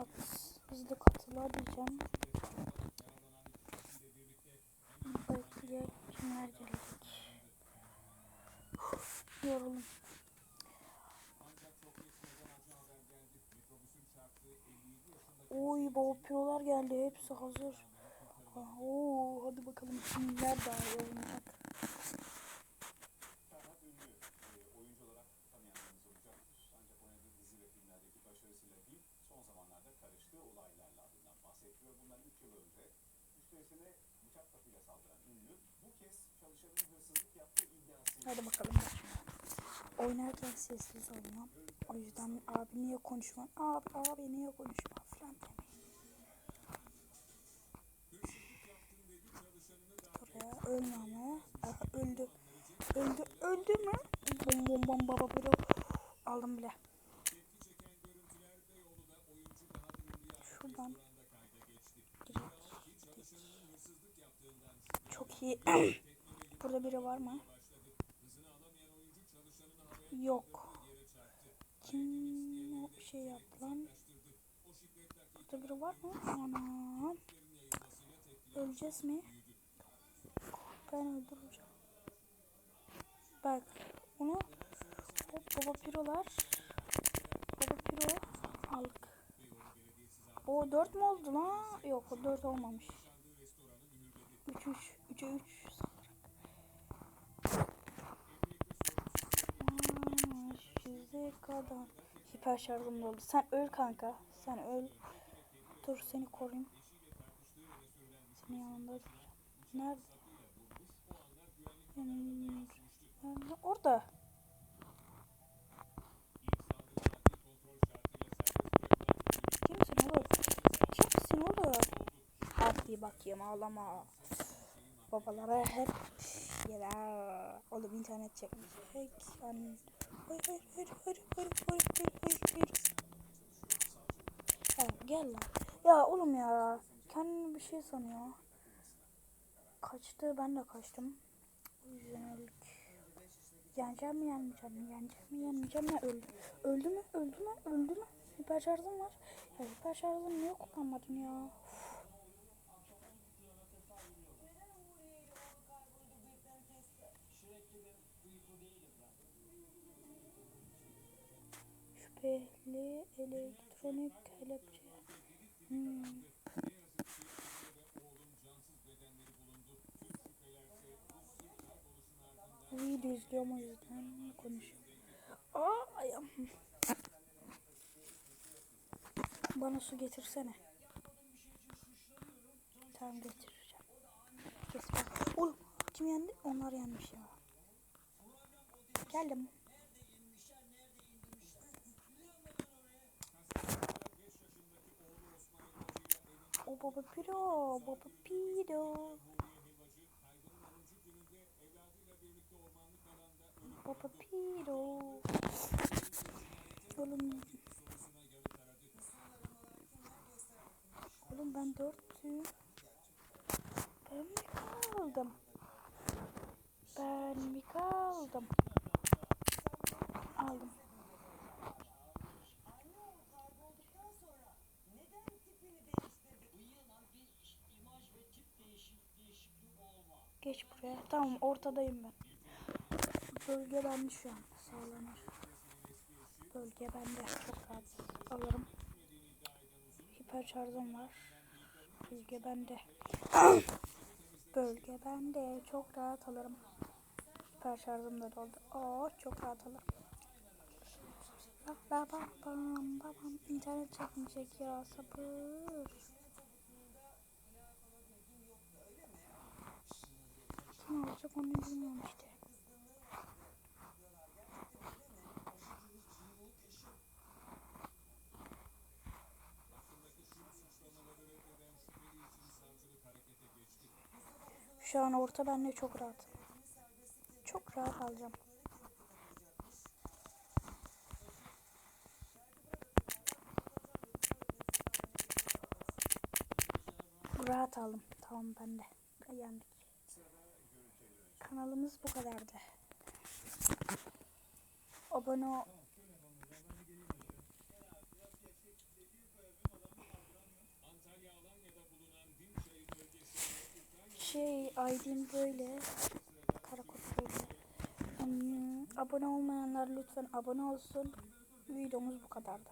at hızlı katıla diyeceğim. Bekle kimler gelecek. Yoruldum. Oy baba geldi hepsi hazır. Oo, hadi bakalım kimler daha iyi Hadi bakalım. Oynarken sessiz olmam. O yüzden abi niye konuşma? Abi abi niye konuşma falan demeyin. Buraya ölme ama. Aha, öldü. Öldü. Öldü mü? Bom bom bom baba bro. Aldım bile. Şuradan. İyi. Burada biri var mı? Yok. Kim o şey yaptı lan? Burada biri var mı? Anam. Öleceğiz mi? Ben öldüreceğim. Bak onu hop baba pirolar. Baba piro aldık. O 4 mü oldu lan? Yok o 4 olmamış. 3 3 3'e 3 Size kadar hiper şarjım doldu. Sen öl kanka. Sen öl. Dur seni koruyayım. Senin yanında duracağım. Nerede? Hmm, nerede? Orada. Kimsin oğlum? Kimsin oğlum? Hadi bakayım ağlama. Babalara hep yeler. Oğlum internet çekmiş. Hayır, hayır, hayır, hayır, hayır, hayır, hayır, hayır, hayır, hayır. Ya gel lan. Ya oğlum ya. Kendini bir şey sanıyor. Kaçtı ben de kaçtım. O yüzden öldük. Yeneceğim mi yenmeyeceğim mi? Yeneceğim mi yenmeyeceğim mi? Öldü. Öldü mü? Öldü mü? Öldü mü? Hiper şarjım var. Ya hiper şarjımı niye kullanmadın ya? Uf. Şüpheli elektronik kelepçe. Hmm. Video izliyorum o yüzden konuşuyorum. Aa ayağım. Bana su getirsene. Tamam getireceğim. Kes bak. Oğlum kim yendi? Onlar yenmiş ya. Geldim. O baba piro, baba piro. Baba piro. Oğlum. Oğlum ben dörtüm. Ben mi kaldım? Ben mi kaldım? Aldım. Geç buraya. Tamam ortadayım ben. Bölge bende şu an. Sağlanır. Bölge bende. Çok rahat alırım. Hiper şarjım var. Bölge bende. Bölge bende. Çok rahat alırım. Hiper şarjım da doldu. Oo çok rahat alırım. Bak babam babam babam internet çekmeyecek ya sabır. Alacak onu bilmiyorum işte. Şu an orta bende çok rahat. Çok rahat alacağım. Rahat aldım. Tamam bende. Yendik kanalımız bu kadardı. Abone ol. Şey, ID'm böyle. Karakot böyle. Hmm, abone olmayanlar lütfen abone olsun. Videomuz bu kadardı.